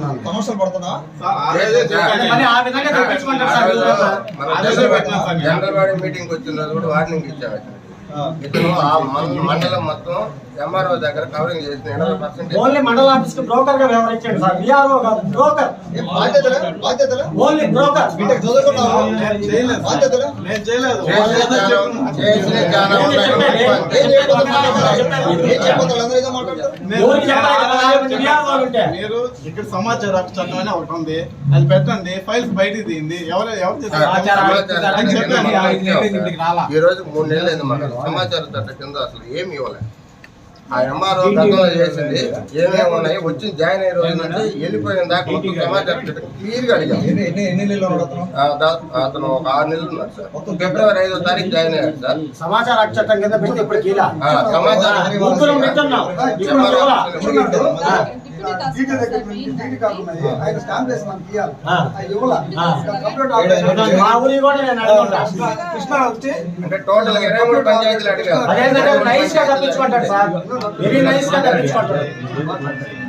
చేస్తున్నాను. సమస్యలు పడుతున్నా. జనరల్ మీటింగ్ వచ్చిన రోజు కూడా వార్నింగ్ ఇచ్చాము ఇతను ఆ మండలం మొత్తం ఎంఆర్ఓ దగ్గర కవరింగ్ చేసిన ఎనభై పర్సెంట్ ఓన్లీ మండల ఆఫీస్కి బ్రోకర్గా వ్యవహరించండి సార్. విఆర్ఓ కాదు బ్రోకర్ ఏం బాధ్యతలే? బాధ్యతలే? ఓన్లీ బ్రోకర్ బీటెక్ చదువుకున్నావు బాధ్యతలే? నేను చేయలేదు. చేసిన చాలా ఉన్నాయి. మీరు ఇక్కడ సమాచార హక్కు చట్టం అని ఒకటి ఉంది. అది పెట్టండి. ఫైల్స్ బయటికి తీయండి ఎవరు ఎవరు ఈ రోజు మూడు నెలలు సమాచార చట్టం కింద అసలు ఏమి ఇవ్వలేదు. ఆ ఎంఆర్ఓ గతంలో చేసింది ఏమేమి ఉన్నాయి వచ్చి జాయిన్ అయ్యే రోజు నుంచి వెళ్ళిపోయిన దాకా మొత్తం సమాచార చట్టం క్లియర్గా అడిగాం అతను? ఆ, దా- అతను ఒక ఆరు నెలలు ఉన్నాడు సార్. ఫిబ్రవరి ఐదో తారీఖు జాయిన్ అయ్యాడు సార్. సమాచార చట్టం కింద పెట్టి ఇప్పుడు సమాచారం అంటే టోటల్ ఇరవై మూడు పంచాయతీలు అడిగారు. वेरी नाइस का